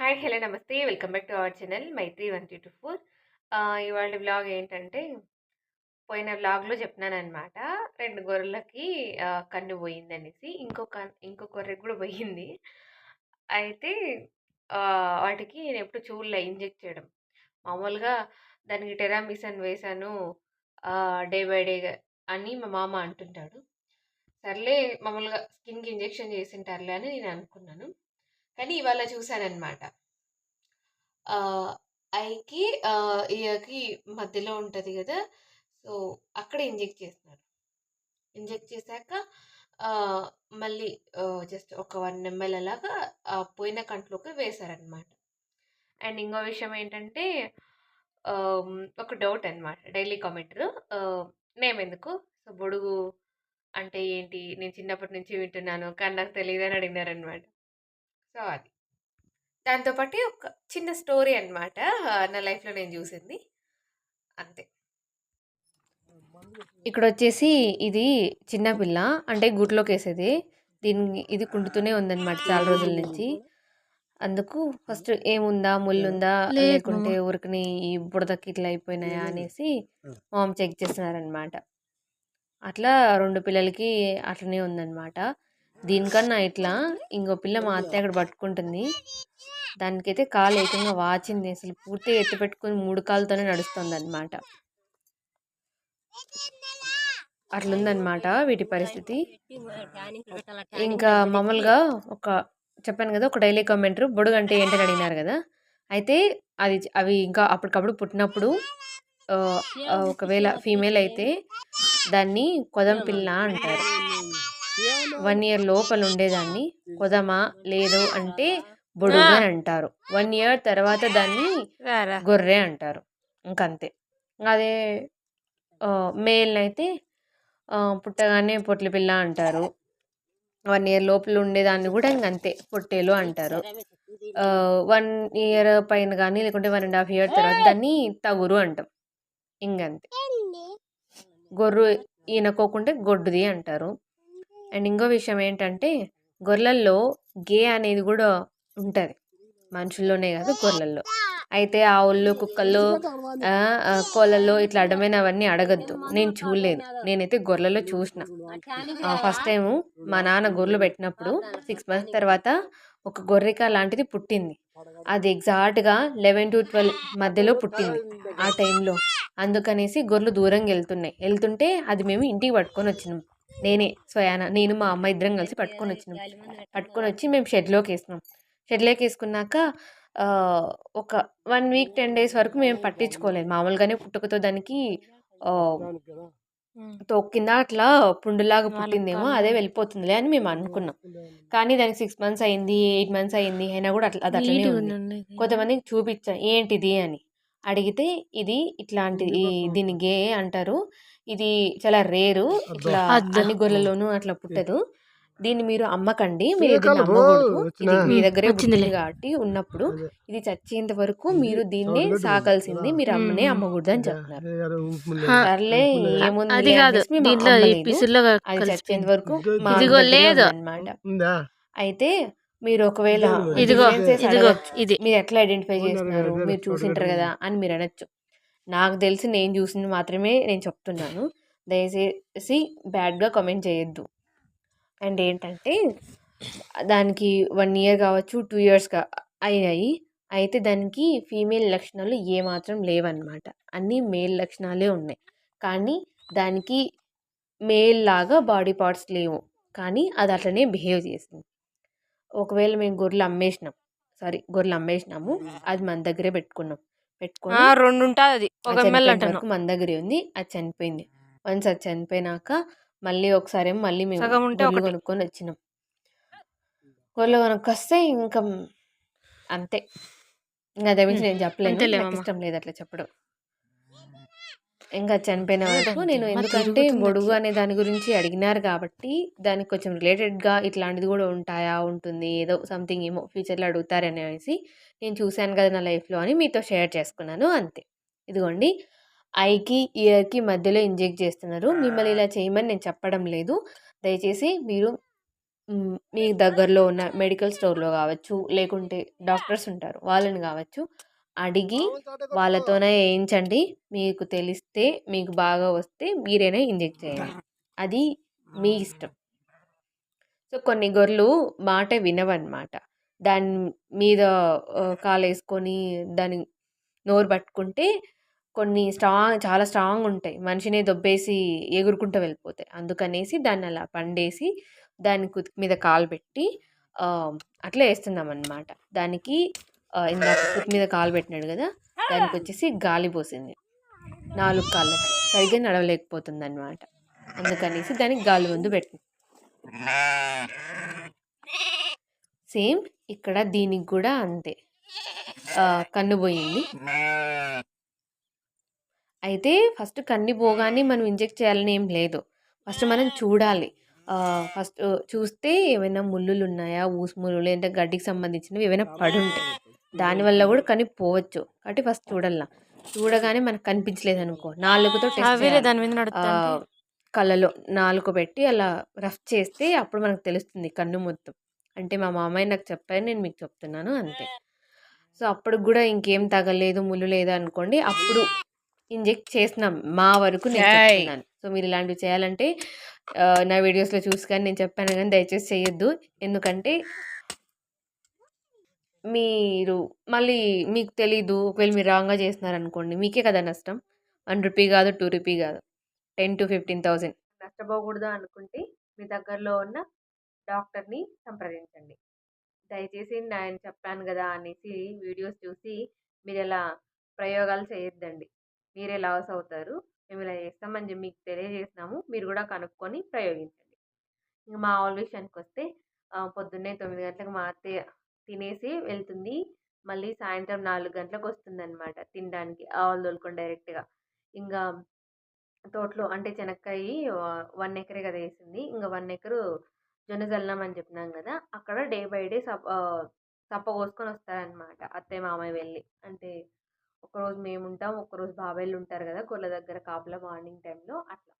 Hi hello namaste. Welcome back to our channel Maitri one two two four. ఇవాళ vlog ఏంటంటే పోయిన బ్లాగ్లో చెప్పినానమాట రెండు గొర్రెలకి కన్ను పోయింది అనేసి ఇంకో కన్ ఇంకో గొర్రెకి కూడా పోయింది. అయితే వాటికి నేను ఎప్పుడు చూడలే ఇంజెక్ట్ చేయడం. మామూలుగా దానికి టెరామిసన్ వేశాను డే బై డే అని మా మామ అంటుంటాడు. సర్లే మామూలుగా స్కిన్కి ఇంజెక్షన్ చేసింటారులే అని నేను అనుకున్నాను. కానీ ఇవాళ చూసానన్నమాట ఐకి ఇయకి ఇయర్‌కి మధ్యలో ఉంటుంది కదా సో, అక్కడ ఇంజెక్ట్ చేస్తున్నారు. ఇంజెక్ట్ చేశాక మళ్ళీ జస్ట్ ఒక వన్ ఎంఎల్ అలాగా పోయిన కంట్లోకి వేశారనమాట. అండ్ ఇంకో విషయం ఏంటంటే ఒక డౌట్ అనమాట. డైలీ కామెంటర్ నేమ్ ఎందుకు? సో, బొడుగు అంటే ఏంటి? నేను చిన్నప్పటి నుంచి వింటున్నాను. కానీ నాకు తెలియదు అని అడిగినారనమాట. సో, అది. దాంతో పాటు ఒక చిన్న స్టోరీ అనమాట. నా లైఫ్‌లో నేను జూసింది. అంతే. ఇక్కడొచ్చేసి ఇది చిన్న పిల్ల. అంటే గూట్లోకేసేది. దీన్ని ఇది కుంటుతూనే ఉందనమాట చాలా రోజుల నుంచి. అందుకు ఫస్ట్ ఏముందా? లేదు లేకుంటే మామ. ఊరికనే ఈ బుడతకి ఇట్లా అయిపోయినాయా? అనేసి మా మమ్మీ చెక్ చేస్తున్నారనమాట. అట్లా 2 పిల్లలకి అట్లనే ఉందనమాట. దీనికన్నా ఇట్లా ఇంకో పిల్ల మా అత్తయ్య అక్కడ పట్టుకుంటుంది. దానికైతే కాలు ఏకంగా వాచింది. అసలు పూర్తిగా ఎత్తిపెట్టుకొని 3 కాళ్ళతోనే నడుస్తోందనమాట. అట్లుందనమాట వీటి పరిస్థితి. ఇంకా మామూలుగా ఒక చెప్పాను గదా! ఒక డైలీ కామెంటరు బొడుగంటే ఏంటని అడిగినారు గదా! అయితే అది అవి ఇంకా అప్పటికప్పుడు పుట్టినప్పుడు ఒకవేళ ఫీమేల్ అయితే దాన్ని కొదం పిల్ల అంటారు. 1 ఇయర్ లోపల ఉండేదాన్ని కొదమ లేదు అంటే బొడుగు అని అంటారు. 1 ఇయర్ తర్వాత దాన్ని రారా గొర్రె అంటారు. ఇంకంతే. అదే మేల్‌నైతే ఆహ్, పుట్టగానే పొట్లి పిల్ల అంటారు. 1 ఇయర్ లోపల ఉండేదాన్ని గూడా ఇంగంతే పొట్టేలు అంటారు. 1 ఇయర్ పైన గాని లేకుంటే 1 ½ ఇయర్ తర్వాత దాన్ని టగురు అంటాం. ఇంగంతే. గొర్రు ఈనకోకుంటే గొడ్డుది అంటారు. అండ్ ఇంకో విషయం ఏంటంటే గొర్రెల్లో గే అనేది కూడా ఉంటుంది మనుషుల్లోనే కాదు గొర్రెల్లో. అయితే ఆవుల్లో, కుక్కల్లో కోళ్ళల్లో ఇట్లా అడ్డమైనవన్నీ అడగద్దు నేను చూడలేదు. నేనైతే గొర్రెల్లో చూసిన ఫస్ట్ టైం మా నాన్న గొర్రెలు పెట్టినప్పుడు సిక్స్ మంత్స్ తర్వాత ఒక గొర్రెక లాంటిది పుట్టింది. అది ఎగ్జాక్ట్‌గా 11-12 మధ్యలో పుట్టింది. ఆ టైంలో. అందుకనేసి గొర్రెలు దూరంగా వెళ్తున్నాయి వెళ్తుంటే అది మేము ఇంటికి పట్టుకొని వచ్చినాం నేనే స్వయాన నేను మా అమ్మ ఇద్దరం కలిసి పట్టుకొనొచ్చినాం. పట్టుకొనొచ్చి మేము షెడ్‌లోకేసినాం. షెడ్‌లోకేసుకున్నాక ఆహ్, ఒక 1 వీక్, 10 డేస్ వరకు మేము పట్టించుకోలేదు. మామూలుగానే పుట్టుకతో దానికి ఆహ్, హ్మ్. తోక కింద అట్లా పుండులాగా పుట్టిందేమో అదే వెళ్ళిపోతుందిలే అని మేము అనుకున్నాం. కానీ దానికి 6 మంత్స్ అయింది, 8 మంత్స్ అయింది. అయినా గూడా అట్లా అది అట్లనే ఉంది. కొంతమందికి చూపిచ్చా ఏంటిది అని. అడిగితే ఇది ఇట్లాంటిది దీన్ని గే అంటారు. ఇది చాలా రేరు. ఇట్లా. అన్ని గొర్రెల్లోనూ అట్లా పుట్టదు. దీన్ని మీరు అమ్మకండి. మీరు దీన్ని అమ్మకూడదు. ఇది మీ. దగ్గరే. పుట్టింది కాబట్టి ఉన్నప్పుడు ఇది చచ్చేంత వరకు మీరు దీన్నే సాకాల్సింది. మీరు అమ్మనే. అమ్మకూడదు అని చెప్తున్నారు. సర్లే. పిసుల్లో అది చచ్చేంత. వరకు. ఉందనమాట. అయితే మీరు ఒకవేళ. ఇది. మీరు ఎట్లా ఐడెంటిఫై చేస్తున్నారు? మీరు చూసింటారు గదా! అని మీరు అనొచ్చు. నాకు తెలిసి నేను చూసింది మాత్రమే నేను చెప్తున్నాను. దయచేసి బ్యాడ్‌గా కమెంట్ చేయొద్దు. అండ్ ఏంటంటే దానికి వన్ ఇయర్ కావచ్చు, టూ ఇయర్స్‌గా అయినాయి అయితే దానికి ఫీమేల్ లక్షణాలు ఏమాత్రం లేవన్నమాట. అన్నీ మేల్ లక్షణాలే ఉన్నాయి. కానీ దానికి మేల్ లాగా బాడీ పార్ట్స్ లేవు. కానీ అది అట్లనే బిహేవ్ చేసింది. ఒకవేళ మేము గొర్రెలు అమ్మేసినాం. సారీ గొర్రెలు అమ్మేసినాము. అది మన దగ్గరే పెట్టుకున్నాం. పెట్టుకొని ఆ! 2 ఉంటాదది. ఒక అది ఎంఎల్ ఉంది. అది చనిపోయింది. వన్స్ అది చనిపోయినాక మళ్ళీ ఒకసారేమో మళ్ళీ మేము సగం ఉంటే గొర్రెలు కొనుక్కొస్తే ఇంక అంతే. ఇంక హ్మ్. నేను మామ. నాకిష్టం లేదు అట్లా చెప్పడం. ఇంకా చనిపోయిన వరకు. నేను ఎందుకంటే బొడుగు. అనే దాని గురించి అడిగినారు కాబట్టి దానికి కొంచెం రిలేటెడ్‌గా ఇట్లాంటిది గూడా ఉంటాయా? ఉంటుంది. ఏదో సంథింగ్ ఏమో ఫ్యూచర్‌లో అడుగుతారనేసి నేను చూసాను కదా నా లైఫ్‌లో అని మీతో షేర్ చేసుకున్నాను అంతే. ఇదిగోండి ఐకి, ఇయర్‌కి మధ్యలో ఇంజెక్ట్ చేస్తున్నారు. మిమ్మల్ని ఇలా చేయమని నేను చెప్పడం లేదు. దయచేసి మీరు. మీ దగ్గరలో ఉన్న మెడికల్ స్టోర్‌లో గావచ్చు, లేకుంటే డాక్టర్స్ ఉంటారు. వాళ్ళని గావచ్చు అడిగి వాళ్ళతోనే ఏయించండి. మీకు తెలిస్తే, మీకు బాగా వస్తే మీరైనా ఇంజెక్ట్ చేయండి. అది మీ ఇష్టం. సో, కొన్ని గొర్రెలు మాట వినవన్నమాట. దాని మీద ఆహ్, కాలేసుకొని దాని నోరు పట్టుకుంటే కొన్ని స్ట్రాంగ్ చాలా స్ట్రాంగ్ ఉంటాయి. మనిషినే దొబ్బేసి ఎగురుకుంటూ వెళ్ళిపోతాయి. అందుకనేసి దాన్ని అలా పండేసి దాని కుతికి మీద కాలు పెట్టి అట్లా ఏస్తున్నామన్నమాట. దానికి ఆహ్, ఇందాక కుతి మీద కాలు పెట్టినాడు కదా దానికి వచ్చేసి గాలి పోసింది. నాలుగు కాళ్ళకి. సరిగ్గా నడవలేకపోతుందన్నమాట. అందుకనేసి దానికి గాలి మందు పెట్టింది. సేమ్ ఇక్కడ దీనికి కూడా అంతే. కన్ను పోయింది. అయితే ఫస్ట్ కన్ను పోగానే మనం ఇంజెక్ట్ చేయాలని ఏం లేదు. ఫస్ట్ మనం చూడాలి. ఫస్ట్ చూస్తే ఏమైనా ముల్లులు ఉన్నాయా ఊసు ఊసుములు లేదంటే గడ్డికి సంబంధించినవి ఏవైనా పడుంటాయి. దానివల్ల గూడా కన్ను పోవచ్చు. కాబట్టి ఫస్ట్ చూడాల. చూడగానే మనకు మీద నడుత్తాంటే ఆహ్, కళ్ళలో నాలుక పెట్టి అలా రఫ్ చేస్తే అప్పుడు మనకు తెలుస్తుంది కన్ను మొత్తం. అంటే మా మామయ్య నాకు చెప్పారు. నేను మీకు చెప్తున్నాను అంతే. సో, అప్పటికి గూడా ఇంకేం తగలలేదు, ముల్లు లేదనుకోండి అప్పుడు ఇంజెక్ట్ చేసినాం. మా వరకు నేను! చెప్తున్నాను. సో, మీరు ఇలాంటివి చేయాలంటే నా వీడియోస్‌లో చూసి గాని నేను చెప్పాను గాని దయచేసి చేయొద్దు. ఎందుకంటే మీరు మళ్ళీ మీకు తెలీదు. ఒకవేళ మీరు రాంగ్‌గా చేసినారనుకోండి మీకే కదా నష్టం. వన్ రూపీ కాదు టూ రూపీ కాదు టెన్ టు ఫిఫ్టీన్ థౌజండ్ నష్టపోకూడదు అనుకుంటే మీ దగ్గరలో ఉన్న డాక్టర్‌ని సంప్రదించండి. దయచేసి నేను చెప్పాను కదా అనేసి వీడియోస్ చూసి మీరు ఎలా ప్రయోగాలు చేయొద్దండి. మీరే లాస్ అవుతారు. మేము ఇలా చేస్తామని జె మీకు తెలియజేసినాము. మీరు కూడా కనుక్కొని ప్రయోగించండి. ఇంక మా ఆల్ విషయానికి వస్తే పొద్దున్నే తొమ్మిది గంటలకు మా అత్తయ్య తినేసి వెళ్తుంది. మళ్ళీ సాయంత్రం నాలుగు గంటలకు వస్తుంది అనమాట తినడానికి. ఆవులు తోలుకొని డైరెక్ట్‌గా. ఇంకా తోటలో అంటే చెనక్కాయ వన్ ఎకరే కదా వేసింది ఇంకా వన్ ఎకరు జొన్న చల్లినామని చెప్పినాం కదా అక్కడ డే బై డే సప్ సప్ప కోసుకొని వస్తారనమాట అత్తయ్య, మామయ్య వెళ్ళి అంటే ఒకరోజు మేము ఉంటాం ఒకరోజు బాబాయిలుంటారు కదా గొర్ల దగ్గర కాపల మార్నింగ్ టైంలో అట్లా.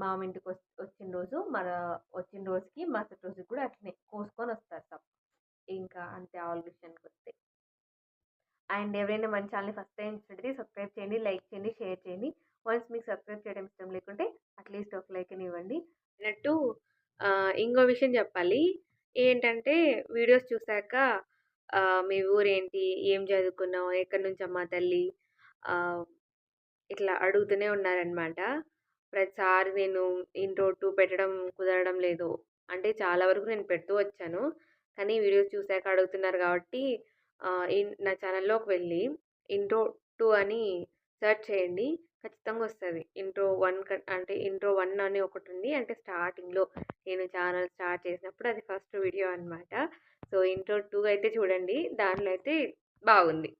మామింటికి వచ్చిన రోజు మన వచ్చిన రోజుకి మరుసటి రోజుకి కూడా అట్లనే కోసుకొని వస్తారు సప్ప. ఇంకా అంతే ఆల్ విషయానికి వస్తే అండ్ ఎవరైనా మన ఛానల్ని ఫస్ట్ టైం చూసినట్టయితే సబ్స్క్రైబ్ చేయండి, లైక్ చేయండి, షేర్ చేయండి. వన్స్ మీకు సబ్స్క్రైబ్ చేయడం ఇష్టం లేకుంటే అట్‌లీస్ట్ ఒక లైక్ అని ఇవ్వండి. అన్నట్టు ఇంకో విషయం చెప్పాలి. ఏంటంటే వీడియోస్ చూసాక మీ ఊరేంటి? ఏం చదువుకున్నావు? ఎక్కడి నుంచి అమ్మా తల్లి? ఇట్లా అడుగుతూనే ఉన్నారనమాట. ప్రతిసారి నేను ఇంట్రో టూ పెట్టడం కుదరడం లేదు. అంటే చాలా వరకు నేను పెడుతూ వచ్చాను. కానీ వీడియోస్ చూసాక అడుగుతున్నారు కాబట్టి ఇన్ నా ఛానల్‌లోకి వెళ్ళి ఇంట్రో టూ అని సెర్చ్ చేయండి. ఖచ్చితంగా వస్తుంది ఇంట్రో వన్ క అంటే ఇంట్రో వన్ అని ఒకటి ఉంది అంటే స్టార్టింగ్‌లో నేను ఛానల్ స్టార్ట్ చేసినప్పుడు అది ఫస్ట్ వీడియో అనమాట. సో, ఇంట్రో టూ అయితే చూడండి. దాంట్లో అయితే బాగుంది.